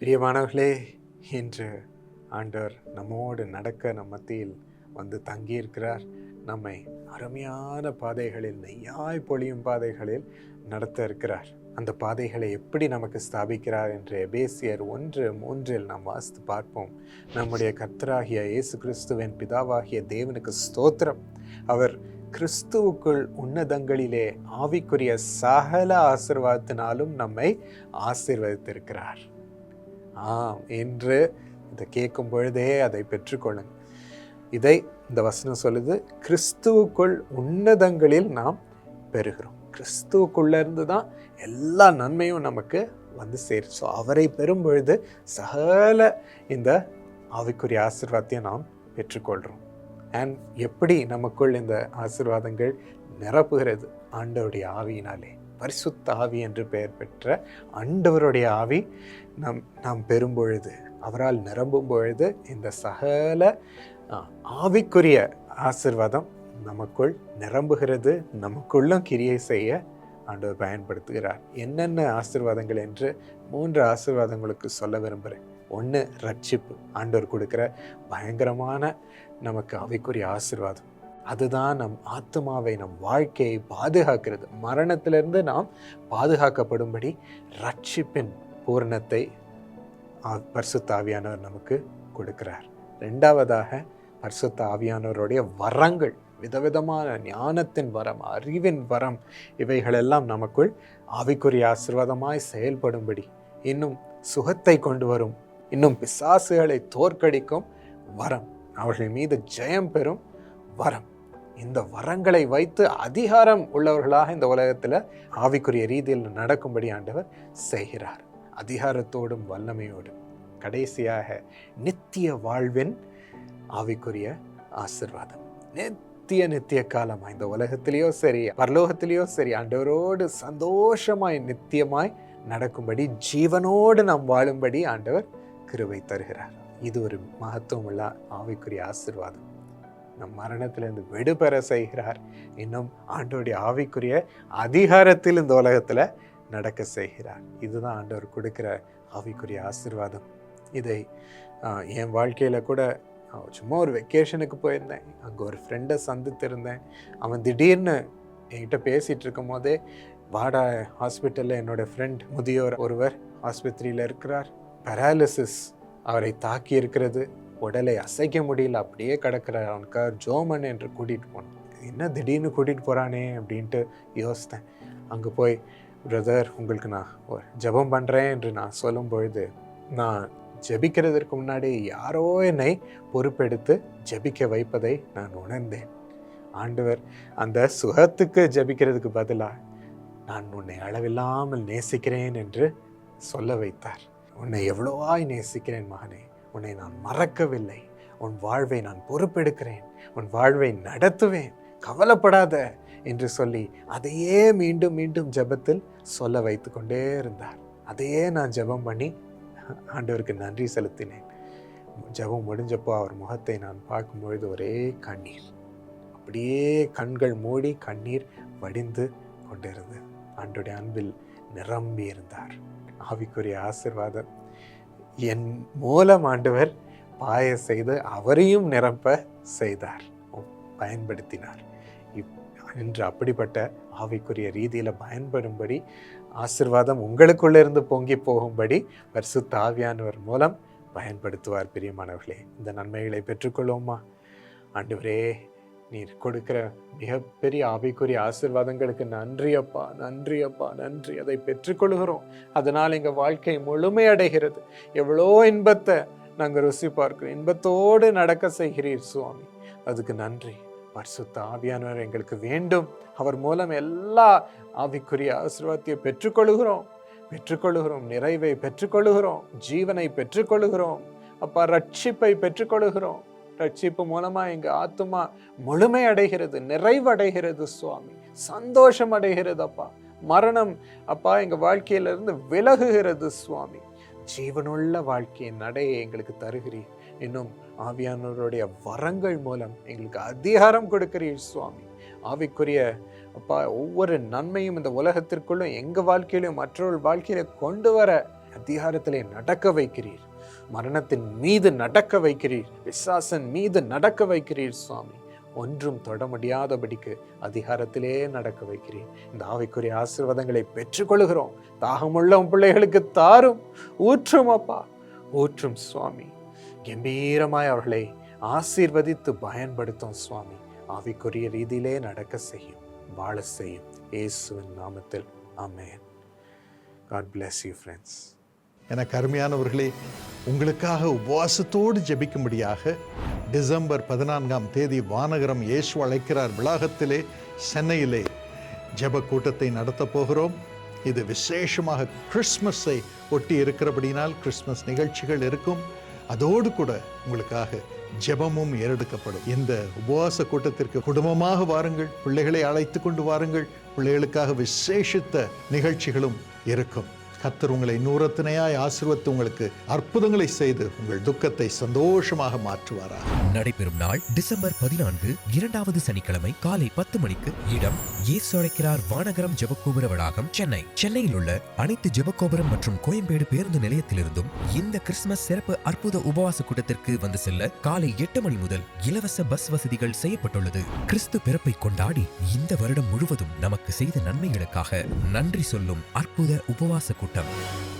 பிரியமானவர்களே இன்று ஆண்டவர் நம்மோடு நடக்க நம் மத்தியில் வந்து தங்கியிருக்கிறார். நம்மை அருமையான பாதைகளில் நெய்யாய் பொழியும் பாதைகளில் நடத்த இருக்கிறார். அந்த பாதைகளை எப்படி நமக்கு ஸ்தாபிக்கிறார் என்று எபேசியர் ஒன்று மூன்றில் நாம் வாசித்து பார்ப்போம். நம்முடைய கர்த்தராகிய இயேசு கிறிஸ்துவின் பிதாவாகிய தேவனுக்கு ஸ்தோத்திரம். அவர் கிறிஸ்துவுக்குள் உன்னதங்களிலே ஆவிக்குரிய சகல ஆசிர்வாதத்தினாலும் நம்மை ஆசிர்வதித்திருக்கிறார். ஆம் என்று இதை கேட்கும் பொழுதே அதை பெற்றுக்கொள்ளுங்க. இதை இந்த வசனம் சொல்லுது கிறிஸ்துவுக்குள் உன்னதங்களில் நாம் பெறுகிறோம். கிறிஸ்துவுக்குள்ளேருந்து தான் எல்லா நன்மையும் நமக்கு வந்து சேரும். ஸோ அவரை பெறும் பொழுது சகல இந்த ஆவிக்குரிய ஆசிர்வாதத்தையும் நாம் பெற்றுக்கொள்கிறோம். அண்ட் எப்படி நமக்குள் இந்த ஆசீர்வாதங்கள் நிரப்புகிறது? ஆண்டவருடைய ஆவியினாலே. பரிசுத்த ஆவி என்று பெயர் பெற்ற ஆண்டவருடைய ஆவி நம் நாம் பெறும் பொழுது அவரால் நிரம்பும் பொழுது இந்த சகல ஆவிக்குரிய ஆசிர்வாதம் நமக்குள் நிரம்புகிறது நமக்குள்ளும் கிரியை செய்ய ஆண்டவர் பயன்படுத்துகிறார். என்னென்ன ஆசிர்வாதங்கள் என்று மூன்று ஆசிர்வாதங்களுக்கு சொல்ல விரும்புகிறேன். ஒன்று ரட்சிப்பு. ஆண்டவர் கொடுக்குற பயங்கரமான நமக்கு ஆவிக்குரிய ஆசீர்வாதம். அதுதான் நம் ஆத்மாவை நம் வாழ்க்கையை பாதுகாக்கிறது. மரணத்திலிருந்து நாம் பாதுகாக்கப்படும்படி ரட்சிப்பின் பூரணத்தை ஆ- நமக்கு கொடுக்கிறார். ரெண்டாவதாக பரிசுத்த ஆவியானவருடைய வரங்கள் விதவிதமான ஞானத்தின் வரம் அறிவின் வரம் இவைகளெல்லாம் நமக்குள் ஆவிக்குரிய ஆசீர்வாதமாய் செயல்படும்படி இன்னும் சுகத்தை கொண்டு வரும் இன்னும் பிசாசுகளை தோற்கடிக்கும் வரம் அவர்கள் மீது ஜெயம் பெறும் வரம். இந்த வரங்களை வைத்து அதிகாரம் உள்ளவர்களாக இந்த உலகத்தில் ஆவிக்குரிய ரீதியில் நடக்கும்படி ஆண்டவர் செய்கிறார். அதிகாரத்தோடும் வல்லமையோடும் கடைசியாக நித்திய வாழ்வின் ஆவிக்குரிய ஆசிர்வாதம். நித்திய நித்திய காலமாக இந்த உலகத்திலேயோ சரி பரலோகத்திலேயோ சரி ஆண்டவரோடு சந்தோஷமாய் நித்தியமாய் நடக்கும்படி ஜீவனோடு நாம் வாழும்படி ஆண்டவர் கிருவை தருகிறார். இது ஒரு மகத்துவமுள்ள ஆவிக்குரிய ஆசிர்வாதம். நம் மரணத்திலிருந்து விடுபெற செய்கிறார். இன்னும் ஆண்டோடைய ஆவிக்குரிய அதிகாரத்தில் இந்த உலகத்தில் நடக்க செய்கிறார். இதுதான் ஆண்டவர் கொடுக்குற ஆவிக்குரிய ஆசிர்வாதம். இதை என் வாழ்க்கையில் கூட சும்மா ஒரு வெக்கேஷனுக்கு போயிருந்தேன். அங்கே ஒரு ஃப்ரெண்டை சந்தித்திருந்தேன். அவன் திடீர்னு என்கிட்ட பேசிகிட்டு இருக்கும் போதே வாடா ஹாஸ்பிட்டலில் என்னோட ஃப்ரெண்ட் முதியோர் ஒருவர் ஆஸ்பத்திரியில் இருக்கிறார். பராலிசிஸ் அவரை தாக்கி இருக்கிறது உடலை அசைக்க முடியல அப்படியே கிடக்கிறார். அவனுக்காக ஜோமன் என்று கூட்டிகிட்டு போனேன். என்ன திடீர்னு கூட்டிகிட்டு போகிறானே அப்படின்ட்டு யோசித்தேன். அங்கே போய் பிரதர் உங்களுக்கு நான் ஒரு ஜெபம் பண்ணுறேன் என்று நான் சொல்லும் பொழுது நான் ஜபிக்கிறதற்கு முன்னாடி யாரோ என்னை பொறுப்பெடுத்து ஜெபிக்க வைப்பதை நான் உணர்ந்தேன். ஆண்டவர் அந்த சுகத்துக்கு ஜெபிக்கிறதுக்கு பதிலாக நான் உன்னை அளவில்லாமல் நேசிக்கிறேன் என்று சொல்ல வைத்தார். உன்னை எவ்வளவாய் நேசிக்கிறேன் மகனே உன்னை நான் மறக்கவில்லை. உன் வாழ்வை நான் பொறுப்பெடுக்கிறேன். உன் வாழ்வை நடத்துவேன். கவலைப்படாத என்று சொல்லி அதையே மீண்டும் மீண்டும் ஜெபத்தில் சொல்ல வைத்து கொண்டே இருந்தார். அதையே நான் ஜெபம் பண்ணி ஆண்டவருக்கு நன்றி செலுத்தினேன். ஜெபம் முடிஞ்சப்போ அவர் முகத்தை நான் பார்க்கும்பொழுது ஒரே கண்ணீர். அப்படியே கண்கள் மூடி கண்ணீர் வடிந்து கொண்டிருந்தது. ஆண்டுடைய அன்பில் நிரம்பி இருந்தார் ஆவிக்குரிய ஆசிர்வாதம். என் மூலம் ஆண்டவர் பாய செய்து அவரையும் நிரப்ப செய்தார். பயன்படுத்தினார். இப்- இன்று அப்படிப்பட்ட ஆவிக்குரிய ரீதியில் பயன்படும்படி ஆசிர்வாதம் உங்களுக்குள்ளிருந்து பொங்கி போகும்படி பரிசுத்த ஆவியானவர் மூலம் பயன்படுத்துவார் பிரியமானவர்களே. இந்த நன்மைகளை பெற்றுக்கொள்வோமா? ஆண்டவரே நீர் கொடுக்கிற மிகப்பெரிய ஆவிக்குரிய ஆசிர்வாதங்களுக்கு நன்றி அப்பா நன்றி அப்பா நன்றி. அதை பெற்றுக்கொள்கிறோம். அதனால் எங்கள் வாழ்க்கை முழுமையடைகிறது. எவ்வளோ இன்பத்தை நாங்கள் ருசி பார்க்கிறோம். இன்பத்தோடு நடக்க செய்கிறீர் சுவாமி. அதுக்கு நன்றி. பரிசுத்த ஆவியானவர் எங்களுக்கு வேண்டும். அவர் மூலம் எல்லா ஆவிக்குரிய ஆசீர்வாதத்தையும் பெற்றுக்கொள்கிறோம். பெற்றுக்கொள்கிறோம். நிறைவை பெற்றுக்கொள்கிறோம். ஜீவனை பெற்றுக்கொள்கிறோம். அப்பா ரட்சிப்பை பெற்றுக்கொள்கிறோம். ரட்சிப்பு மூலமாக எங்கள் ஆத்துமா முழுமை அடைகிறது நிறைவடைகிறது சுவாமி. சந்தோஷம் அடைகிறது அப்பா. மரணம் அப்பா எங்கள் வாழ்க்கையிலிருந்து விலகுகிறது சுவாமி. ஜீவனுள்ள வாழ்க்கையின் நடையை எங்களுக்கு தருகிறீர். இன்னும் ஆவியானவருடைய வரங்கள் மூலம் எங்களுக்கு அதிகாரம் கொடுக்கிறீர் சுவாமி. ஆவிக்குரிய அப்பா ஒவ்வொரு நன்மையும் இந்த உலகத்திற்குள்ளும் எங்கள் வாழ்க்கையிலும் மற்றொரு வாழ்க்கையில கொண்டு வர அதிகாரத்திலே நடக்க வைக்கிறீர். மரணத்தின் மீது நடக்க வைக்கிறீர். விசாசன் மீது நடக்க வைக்கிறீர் சுவாமி. ஒன்றும் தொட முடியாதபடிக்கு அதிகாரத்திலே நடக்க வைக்கிறீர். இந்த ஆவிக்குரிய ஆசீர்வாதங்களை பெற்றுக்கொள்கிறோம் தாகமுள்ள உம் பிள்ளைகளுக்கு தாரும். ஊற்றும் அப்பா. ஊற்றும் சுவாமி. கம்பீரமாய் அவர்களை ஆசீர்வதித்து பயன்படுத்தும் சுவாமி. ஆவிக்குரிய ரீதியிலே நடக்க செய்யும். வாழ செய்யும். இயேசுவின் நாமத்தில். Amen God bless you friends எனக்கு அருமையானவர்களே உங்களுக்காக உபவாசத்தோடு ஜெபிக்கும்படியாக டிசம்பர் பதினான்காம் தேதி வானகரம் இயேசு அழைக்கிறார் விளாகத்திலே சென்னையிலே. ஜப கூட்டத்தை நடத்தப் போகிறோம். இது விசேஷமாக கிறிஸ்மஸை ஒட்டி இருக்கிறபடினால் கிறிஸ்மஸ் நிகழ்ச்சிகள் இருக்கும். அதோடு கூட உங்களுக்காக ஜெபமும் ஏறெடுக்கப்படும். இந்த உபவாச கூட்டத்திற்கு குடும்பமாக வாருங்கள் பிள்ளைகளை அழைத்து கொண்டு வாருங்கள். பிள்ளைகளுக்காக விசேஷித்த நிகழ்ச்சிகளும் இருக்கும். கத்தர் உங்களை நூறத்தினையாய் ஆசிர்வத்து உங்களுக்கு அற்புதங்களை செய்து உங்கள் துக்கத்தை சந்தோஷமாக மாற்றுவாராக நடைபெறும் நாள் டிசம்பர் பதினான்கு இரண்டாவது சனிக்கிழமை காலை பத்து மணிக்கு இடம் இயேசு அழைக்கிறார் வானகரம் ஜெபக்கோபுர வளாகம் சென்னை. சென்னையில் உள்ள அனைத்து ஜெபக்கோபுரம் மற்றும் கோயம்பேடு பேருந்து நிலையத்திலிருந்தும் இந்த கிறிஸ்துமஸ் சிறப்பு அற்புத உபவாச கூட்டத்திற்கு வந்து செல்ல காலை எட்டு மணி முதல் இலவச பஸ் வசதிகள் செய்யப்பட்டுள்ளது. கிறிஸ்து பிறப்பை கொண்டாடி இந்த வருடம் முழுவதும் நமக்கு செய்த நன்மைகளுக்காக நன்றி சொல்லும் அற்புத உபவாச கூட்டம். victim.